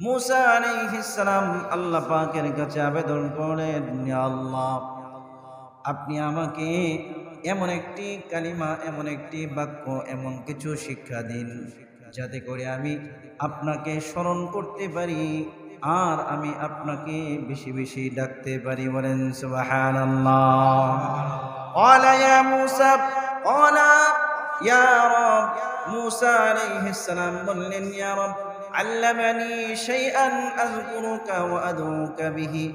মুসা আলাইহিসসালাম আল্লাহ পাকের কাছে আবেদন করেন ইয়া আল্লাহ আপনি আমাকে এমন একটি কালিমা এমন একটি বাক্য এমন কিছু শিক্ষা দিন যাতে করে আমি আপনাকে স্মরণ করতে পারি আর আমি আপনাকে বেশি বেশি ডাকতে পারি বলেন সুবহানাল্লাহ قال يا موسى قال يا رب موسى عليه السلام বললেন ইয়া রব আল্লামানি শাইআন আযকুরুকা ওয়া আদউকা বিহি।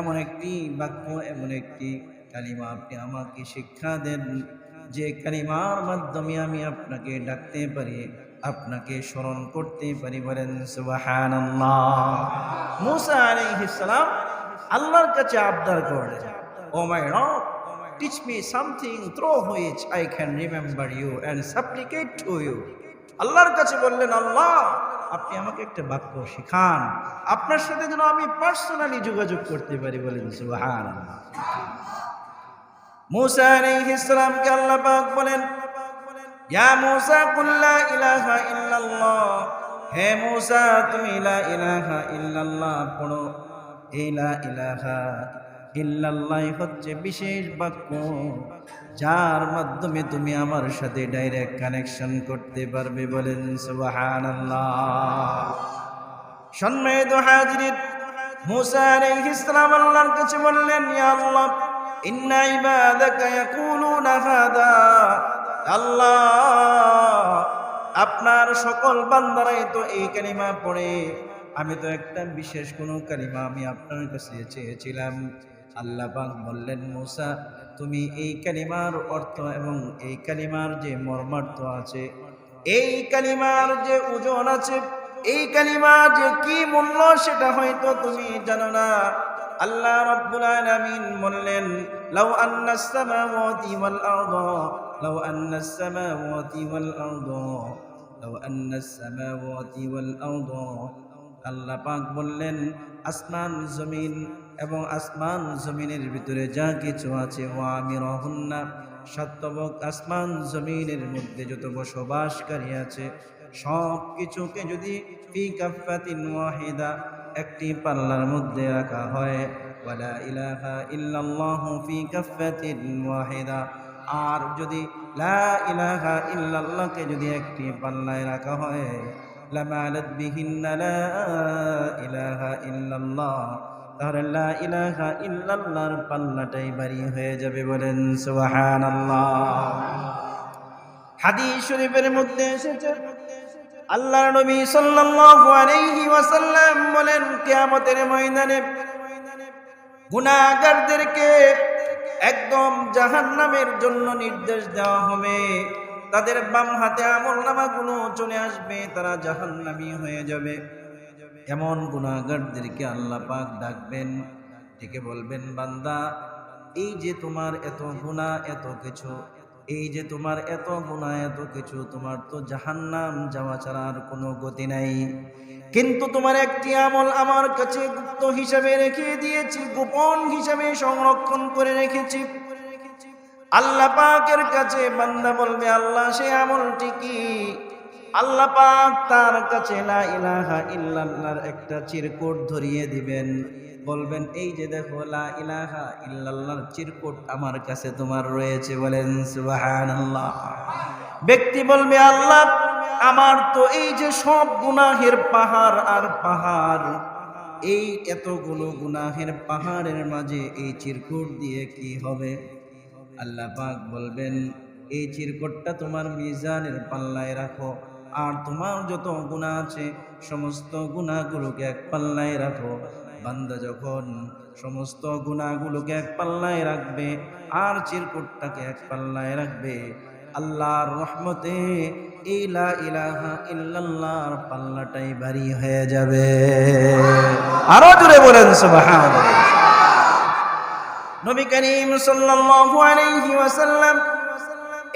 এমন একটি বাক্য, এমন একটি কালিমা আপনি আমাকে শিক্ষা দেন। যে কালিমার মাধ্যমে আমি আপনাকে ডাকতে পারি, আপনাকে স্মরণ করতে পারি বলেন সুবহানাল্লাহ। মুসা আলাইহিস সালাম আল্লাহর কাছে আবদার করলেন, ও মাই রব teach me something through which I can remember you and supplicate to you আল্লাহর কাছে বললেন, আল্লাহ আপনি আমাকে একটা বাক্য শিখান। আপনার সাথে যেন আমি পার্সোনালি যোগাযোগ করতে পারি বলেন সুবহান মুসা আলাইহিস সালামকে আল্লাহ পাক বলেন, ইয়া মুসা, কুল ইলাহা ইল্লাল্লাহ। হে মুসা, তুমি লা ইলাহা ইল্লাল্লাহ পড়ো। এই লা ইলাহা ইল্লাল্লাহ হচ্ছে বিশেষ বাক্য। যার মাধ্যমে তুমি আমার সাথে ডাইরেক্ট কানেকশন করতে পারবে বলেন আল্লাহর কাছে বললেন আল্লাহ আল্লাহ, আপনার সকল বান্দারাই তো এই কালিমা পড়ে। আমি তো একটা বিশেষ কোনো কালিমা আমি আপনার কাছে চেয়েছিলাম। আল্লাহ পাক বললেন, মুসা, তুমি এই কালিমার অর্থ এবং এই কালিমার যে মর্মার্থ আছে, এই কালিমার যে ওজন আছে, এই কালিমার যে কি মূল্য সেটা হয়তো তুমি জানো না। আল্লাহ রাব্বুল আলামিন বললেন, লাউ আন্নাস সামাওয়াতি ওয়াল আরদা, লাউ আন্নাস সামাওয়াতি ওয়াল আরদা, লাউ আন্নাস সামাওয়াতি ওয়াল আরদা। আল্লাহ পাক বললেন, আসমান, জমিন এবং আসমান জমিনের ভিতরে যা কিছু আছে ও আমি রহন্না সত্যবক আসমান জমিনের মধ্যে যত বসবাসকারী আছে সব কিছুকে যদি ফি কাফাতিন ওয়াহিদা, একটি পাল্লার মধ্যে রাখা হয়, ওয়ালা ইলাহা ইল্লাল্লাহু ফি কাফাতিন ওয়াহিদা। আর যদি লা ইলাহা ইল্লাল্লাহকে যদি একটি পাল্লায় রাখা হয়, লামালাত বিহিন্না লা ইলাহা ইল্লাল্লাহ। তাহলে লা ইলাহা পাল্লাটাই বাড়ি হয়ে যাবে বলেন, সুবহানাল্লাহ। হাদিস শরীফের মধ্যে এসেছে আল্লাহ নবী সাল্লাল্লাহু আলাইহি ওয়াসাল্লাম বলেন, কিয়ামতের ময়দানে গুনাহগারদেরকে একদম জাহান্নামের জন্য নির্দেশ দেওয়া হবে। তাদের বাম হাতে আমল নামাগুলো চলে আসবে, তারা জাহান্নামী হয়ে যাবে। এমন গুনাহগারদেরকে আল্লাহ পাক ডাকবেন, ডেকে বলবেন, বান্দা, এই যে তোমার এত গুনাহ, এত কিছু, এই যে তোমার এত গুণা এত কিছু, তোমার তো জাহান্নাম যাওয়া ছাড়া আর কোনো গতি নাই। কিন্তু তোমার একটি আমল আমার কাছে গুপ্ত হিসাবে রেখে দিয়েছি, গোপন হিসাবে সংরক্ষণ করে রেখেছি। আল্লাহ পাকের কাছে বান্দা বলবে, আল্লাহ, সে আমলটি কি? আল্লাহ পাক তার কাছে লা ইলাহা ইল্লাল্লাহর একটা চিরকুট ধরিয়ে দিবেন। বলবেন, এই যে দেখো, লা ইলাহা ইল্লাল্লাহর চিরকুট আমার কাছে তোমার রয়েছে। বলেন, সুবহানাল্লাহ। ব্যক্তি বলবে, আল্লাহ, আমার তো এই যে সব গুনাহের পাহাড় আর পাহাড়, এই এতগুলো গুনাহের পাহাড়ের মাঝে এই চিরকুট দিয়ে কি হবে? আল্লাহ পাক বলবেন, এই চিরকুটটা তোমার মিজানের পাল্লায় রাখো। আর তোমার যত গুণা আছে, সমস্ত গুণাগুলোকে এক পাল্লায় রাখো। বান্দা যখন সমস্ত গুণাগুলোকে এক পাল্লায় রাখবে, আর চিরকুটটাকে এক পাল্লায় রাখবে, আল্লাহর রহমতে ইলা ইলাহা ইল্লাল্লাহর পাল্লাটাই ভারী হয়ে যাবে। আরও জোরে বলেন, সুবহানাল্লাহ। নবী করিম সাল্লাল্লাহু আলাইহি ওয়াসাল্লাম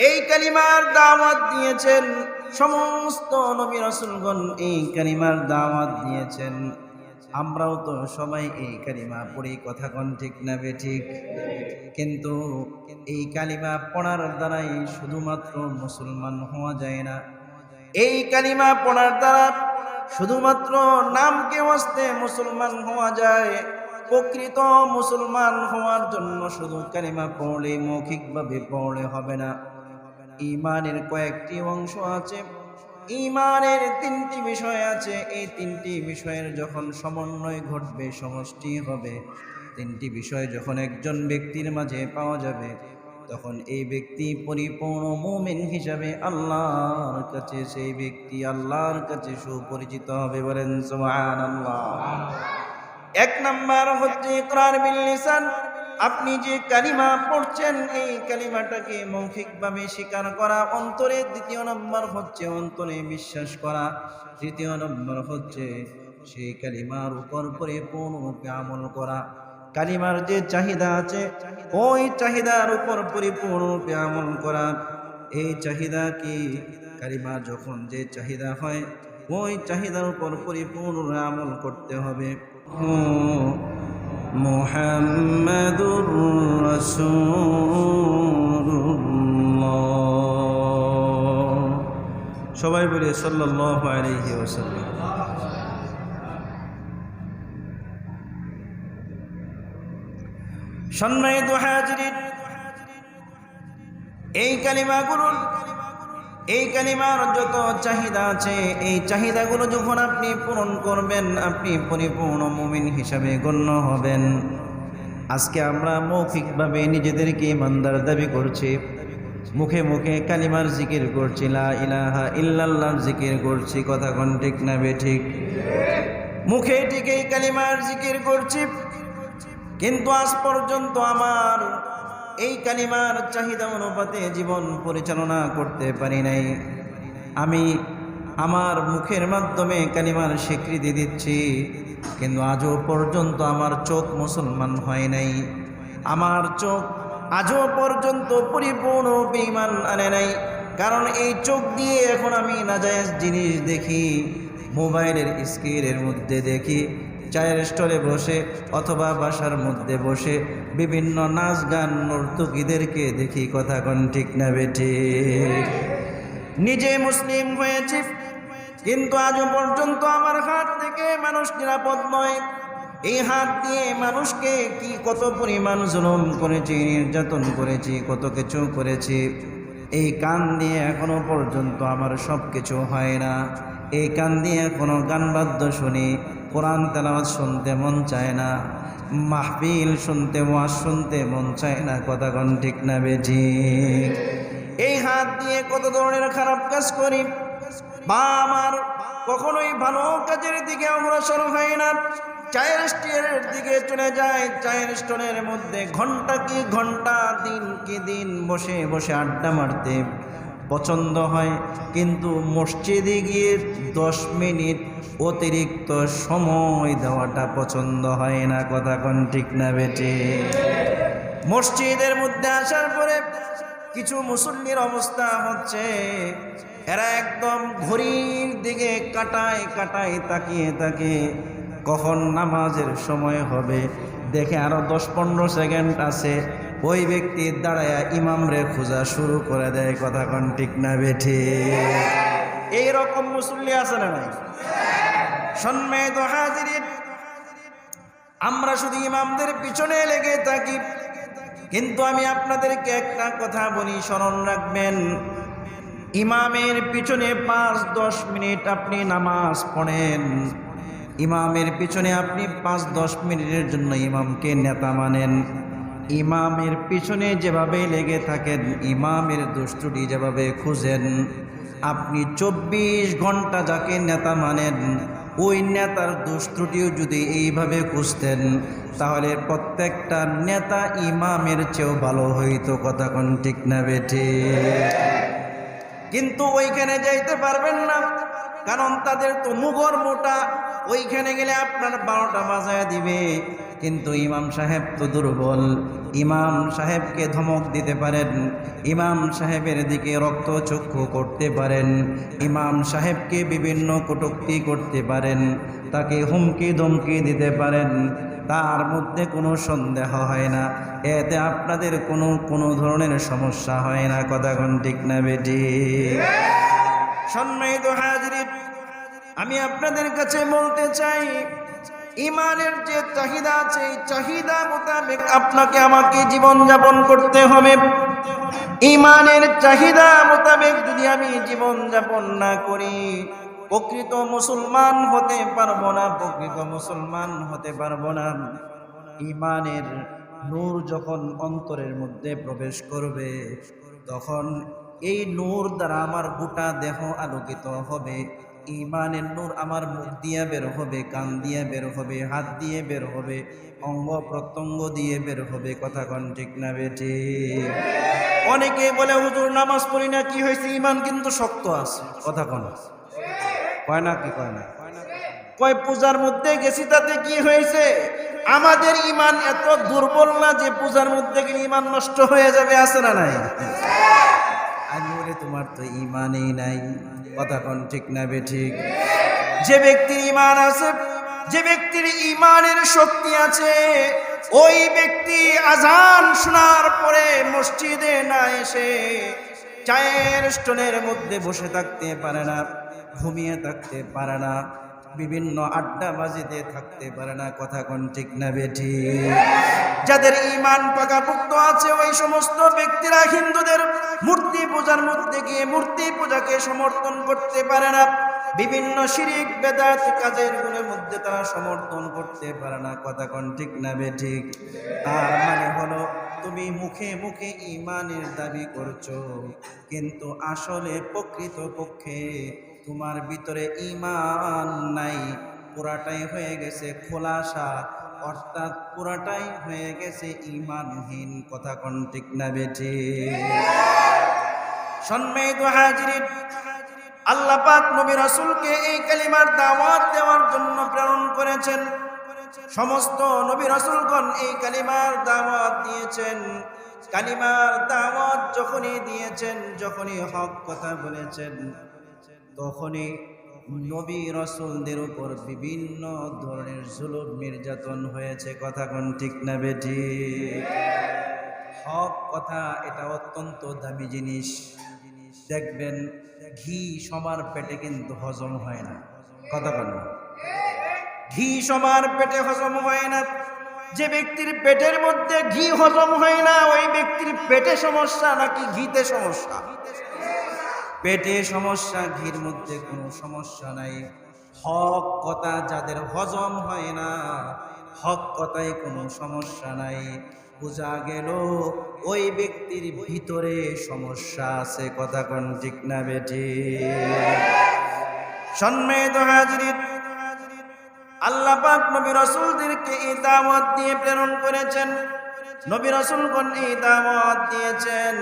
এই কালিমার দাওয়াত দিয়েছেন সমস্ত নবী রাসূলগণ, এই কালিমার দাওয়াত দিয়েছেন। আমরাও তো সবাই এই কালিমা পড়ি কথা কোন ঠিক না বে ঠিক। কিন্তু এই কালিমা পড়ার দ্বারাই শুধুমাত্র মুসলমান হওয়া যায় না। এই কালিমা পড়ার দ্বারা শুধুমাত্র নামকে ওয়াস্তে মুসলমান হওয়া যায়, প্রকৃত মুসলমান হওয়ার জন্য শুধু কালিমা পড়লে মৌখিকভাবে পড়লে হবে না। ইমানের কয়েকটি অংশ আছে। ইমানের তিনটি বিষয় আছে। এই তিনটি বিষয়ের যখন সমন্বয় ঘটবে, সমষ্টি হবে। তিনটি বিষয় যখন একজন ব্যক্তির মাঝে পাওয়া যাবে, তখন এই ব্যক্তি পরিপূর্ণ মুমিন হিসাবে আল্লাহর কাছে, সেই ব্যক্তি আল্লাহর কাছে সুপরিচিত হবে বলেন সুবহানাল্লাহ। এক নাম্বার হচ্ছে ইকরার বিল আপনি যে কালিমা পড়ছেন, এই কালিমাটাকে মৌখিকভাবে স্বীকার করা অন্তরে, দ্বিতীয় নম্বর হচ্ছে অন্তরে বিশ্বাস করা। তৃতীয় নম্বর হচ্ছে সেই কালিমার উপর পরিপূর্ণরূপে আমল করা। কালিমার যে চাহিদা আছে, ওই চাহিদার উপর পরিপূর্ণরূপে আমল করা। এই চাহিদা কি? কালিমা যখন যে চাহিদা হয়, ওই চাহিদার উপর পরিপূর্ণ আমল করতে হবে। মোহাম্মদুর রাসূলুল্লাহ। সবাই বলে সাল্লাল্লাহু আলাইহি ওয়াসাল্লাম। সম্মানিত হাজিরিন এই কালিমাগুলো এই কালিমার যত চাহিদা আছে, এই চাহিদাগুলো যখন আপনি পূরণ করবেন, আপনি পরিপূর্ণ মুমিন হিসাবে গণ্য হবেন। আজকে আমরা মৌখিকভাবে নিজেদেরকে ইমানদার দাবি করছি। মুখে মুখে কালিমার জিকির করছি, লা ইলাহা ইল্লাল্লাহ জিকির করছি, কথা কোন ঠিক না বে ঠিক? মুখে ঠিকই কালিমার জিকির করছি, কিন্তু আজ পর্যন্ত আমার এই কালিমার চাহিদা অনুপাতে জীবন পরিচালনা করতে পারি নাই। আমি আমার মুখের মাধ্যমে কালিমার স্বীকৃতি দিচ্ছি, কিন্তু আজও পর্যন্ত আমার চোখ মুসলমান হয় নাই। আমার চোখ আজও পর্যন্ত পরিপূর্ণ বেঈমান আনে নাই। কারণ এই চোখ দিয়ে এখন আমি নাজায়েজ জিনিস দেখি, মোবাইলের স্ক্রিনের মধ্যে দেখি চায়ের স্টলে বসে অথবা বাসার মধ্যে বসে বিভিন্ন নাচ গান নর্তকীদেরকে দেখি কথা কোন, ঠিক না বেঠে নিজে মুসলিম হয়েছি, কিন্তু আজও পর্যন্ত আমার হাত থেকে মানুষ নিরাপদ নয়। এই হাত দিয়ে মানুষকে কি কত পরিমাণ জুলুম করেছি, নির্যাতন করেছি, কত কিছু করেছি, এই কান দিয়ে এখনও পর্যন্ত আমার সব কিছু হয় না। এই কান দিয়ে এখনও গান বাদ্য শুনি কোরআন তেলাওয়াত শুনতে মন চায় না, মাহফিল শুনতে, ওয়াজ শুনতে মন চায় না, কথা কোন ঠিক না বেজি এই হাত দিয়ে কত ধরনের খারাপ কাজ করি? বা আমার কখনোই ভালো কাজের দিকে অগ্রসর হয় না। চায়ের স্টোরের দিকে চলে যায়, চায়ের স্টোরের মধ্যে ঘণ্টা কি ঘণ্টা, দিন কি দিন বসে বসে আড্ডা মারতে। পছন্দ হয়। কিন্তু মসজিদে গিয়ে দশ মিনিট অতিরিক্ত সময় দেওয়াটা পছন্দ হয় না। কথা কোন ঠিক না বেটে? মসজিদের মধ্যে আসার পরে কিছু মুসল্লির অবস্থা হচ্ছে, এরা একদম ঘড়ির দিকে কাটায় কাটায় তাকিয়ে তাকে কখন নামাজের সময় হবে? দেখে আরও দশ পনেরো সেকেন্ড আছে। ওই ব্যক্তি দাঁড়ায় ইমামরে খোঁজা শুরু করে দেয়, কথা কন ঠিক না বেঠে। এই রকম মুসল্লি আছে না নাই? হাজিরিন, আমরা শুধু ইমামদের পিছনে লেগে থাকি, কিন্তু আমি আপনাদেরকে একটা কথা বলি, স্মরণ রাখবেন। ইমামের পিছনে পাঁচ দশ মিনিট আপনি নামাজ পড়েন। ইমামের পিছনে আপনি পাঁচ দশ মিনিটের জন্য ইমামকে নেতা মানেন। ইমামের পিছনে যেভাবে লেগে থাকেন, ইমামের দুষ্টুটি যেভাবে খুঁজেন, আপনি চব্বিশ ঘণ্টা যাকে নেতা মানেন, ওই নেতার দুষ্টুটিও যদি এইভাবে খুঁজতেন, তাহলে প্রত্যেকটা নেতা ইমামের চেয়েও ভালো হইতো কথা কোন ঠিক না বেঠে। কিন্তু ওইখানে যাইতে পারবেন না, কারণ তাদের তো মুগর মোটা, ওইখানে গেলে আপনার বারোটা বাজায় দিবে। কিন্তু ইমাম সাহেব তো দুর্বল। ইমাম সাহেবকে ধমক দিতে পারেন, ইমাম সাহেবের দিকে রক্ত চক্ষু করতে পারেন, ইমাম সাহেবকে বিভিন্ন কটুক্তি করতে পারেন, তাকে হুমকি ধমকি দিতে পারেন, তার মধ্যে কোনো সন্দেহ হয় না। এতে আপনাদের কোনো কোনো ধরনের সমস্যা হয় না, কথা কোন ঠিক না বেটি? সম্মানিত হাজরিন, আমি আপনাদের কাছে বলতে চাই ইমানের যে চাহিদা আছে, এই চাহিদা মোতাবেক আপনাকে আমাকে জীবন যাপন করতে হবে। ইমানের চাহিদা মোতাবেক যদি আমি জীবন যাপন না করি, প্রকৃত মুসলমান হতে পারব না, প্রকৃত মুসলমান হতে পারব না। ইমানের নূর যখন অন্তরের মধ্যে প্রবেশ করবে, তখন এই নূর দ্বারা আমার গোটা দেহ আলোকিত হবে। ইমানের নূর আমার মুখ দিয়ে বের হবে, কান দিয়ে বের হবে, হাত দিয়ে বের হবে, অঙ্গ প্রত্যঙ্গ দিয়ে বের হবে। কথা কন ঠিক না বেঠি? অনেকে বলে, হুজুর, নামাজ পড়ি না, কি হয়েছে? ইমান কিন্তু শক্ত আছে। কথা কন। কয় না কি কয় না? কয়, পূজার মধ্যে গেছি, তাতে কি হয়েছে? আমাদের ইমান এত দুর্বল না যে পূজার মধ্যে গেলে ইমান নষ্ট হয়ে যাবে, আছে না নাই? আমি বলি তোমার তো ইমানেই নাই। কথা কোন ঠিক না বে ঠিক? যে ব্যক্তির ইমান আছে, যে ব্যক্তির ইমানের শক্তি আছে, ওই ব্যক্তি আজান শোনার পরে মসজিদে না এসে চায়ের স্টোনের মধ্যে বসে থাকতে পারে না, ঘুমিয়ে থাকতে পারে না, বিভিন্ন আড্ডাবাজিতে থাকতে পারে না কথা কোন ঠিক না বেঠি যাদের ইমান পাকাপুক্ত আছে, ওই সমস্ত ব্যক্তিরা হিন্দুদের মূর্তি পূজার মধ্যে গিয়ে মূর্তি পূজাকে সমর্থন করতে পারে না। বিভিন্ন শিরিক, বেদাত কাজের গুণের মধ্যে তারা সমর্থন করতে পারে না। কথা কোন ঠিক না বে ঠিক? তার মানে হলো, তুমি মুখে মুখে ইমানের দাবি করছ, কিন্তু আসলে প্রকৃত পক্ষে তোমার ভিতরে ইমান নাই। পুরাটাই হয়ে গেছে খোলাসা। অর্থাৎ পুরাটাই হয়ে গেছে ইমানহীন, কথা কোন ঠিক না বেঠি? সম্মানিত হাজিরিন, আল্লাহ নবী রাসূলকে এই কালিমার দাওয়াত দেওয়ার জন্য প্রেরণ করেছেন। সমস্ত নবী রাসূলগণ এই কালিমার দাওয়াত দিয়েছেন। কালিমার দাওয়াত যখনই দিয়েছেন, যখনই হক কথা বলেছেন, তখনই নবী রসুলদের উপর বিভিন্ন ধরনের জুলুম, নির্যাতন হয়েছে। কথা কোন ঠিক না বেটি হক কথা এটা অত্যন্ত দামি জিনিস। দেখবেন, ঘি সবার পেটে কিন্তু হজম হয় না। কথা বল ঘি সবার পেটে হজম হয় না। যে ব্যক্তির পেটের মধ্যে ঘি হজম হয় না, ওই ব্যক্তির পেটে সমস্যা নাকি ঘিতে সমস্যা? পেটে সমস্যা, ঘির মধ্যে কোনো সমস্যা নাই। হক কথা যাদের হজম হয় না, হক কথায় কোনো সমস্যা নাই। বোঝা গেল, ওই ব্যক্তির ভিতরে সমস্যা আছে, কথা কোন ঠিক না বেঠি? সম্মেদ হাজরিত আল্লাহ পাক নবী রাসূলদেরকে এই দিয়ে প্রেরণ করেছেন। নবী রাসূলগণ এই দাওয়াত দিয়েছেন।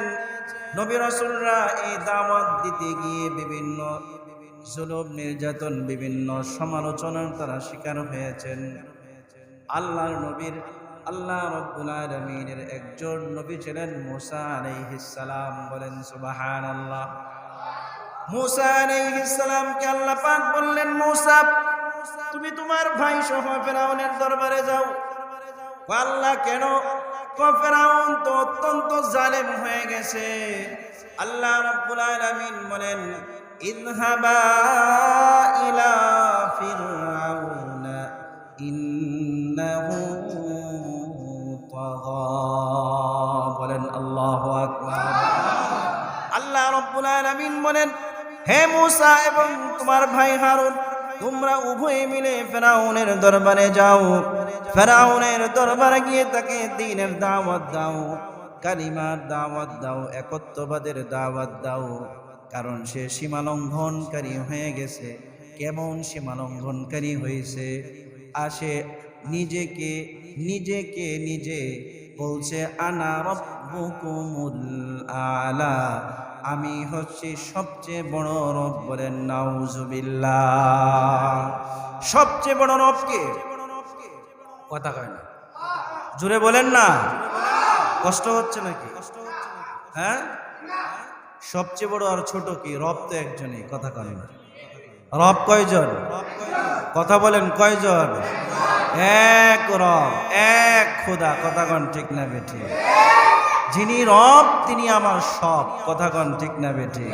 নবী রাসূলরা এই দাওয়াত দিতে গিয়ে বিভিন্ন জুলুম, নির্যাতন, বিভিন্ন সমালোচনার তারা শিকার হয়েছেন। আল্লাহর নবীর, আল্লাহ রব্বুল একজন নবী ছিলেন মুসা আলাইহিস সালাম। বলেন, সুবহানাল্লাহ। মুসা আলাইহিস সালামকে আল্লাহ পাক বললেন, মুসা, তুমি তোমার ভাই সহ ফেরাউনের দরবারে যাও। আল্লাহ, কেন ক ফেরাউন তো অত্যন্ত জালেম হয়ে গেছে। আল্লাহ রাব্বুল আলামিন বলেন, ইযহাবা ইলা ফিরআউনা ইন্নাহু তাগা। বলেন আল্লাহু আকবার। আল্লাহ রাব্বুল আলামিন বলেন, হে মূসা এবং তোমার ভাই হারুন তোমরা উভয়ে মিলে ফেরাউনের দরবারে যাও। ফেরাউনের দরবারে গিয়ে তাকে দিনের দাওয়াত দাও, কালিমার দাওয়াত দাও, একত্ববাদের দাওয়াত দাও। কারণ সে সীমালঙ্ঘনকারী হয়ে গেছে। কেমন সীমালঙ্ঘনকারী হয়েছে? আসে নিজেকে নিজেকে নিজে বলছে, আনা রব্বুকুমুল আলা। আমি হচ্ছি সবচেয়ে বড় রব বলেন, নাউজুবিল্লাহ। সবচেয়ে বড় রবকে কথা কয় না। জোরে বলেন না। কষ্ট হচ্ছে নাকি? হ্যাঁ? সবচেয়ে বড় আর ছোট কি? রব তো একজনই, কথা কয় না। রব কয়জন? কথা বলেন, কয়জন? এক রব, এক খোদা, কথা কন ঠিক না বেঠি। যিনি রব তিনি আমার সব। কথা কন ঠিক না বেঠি।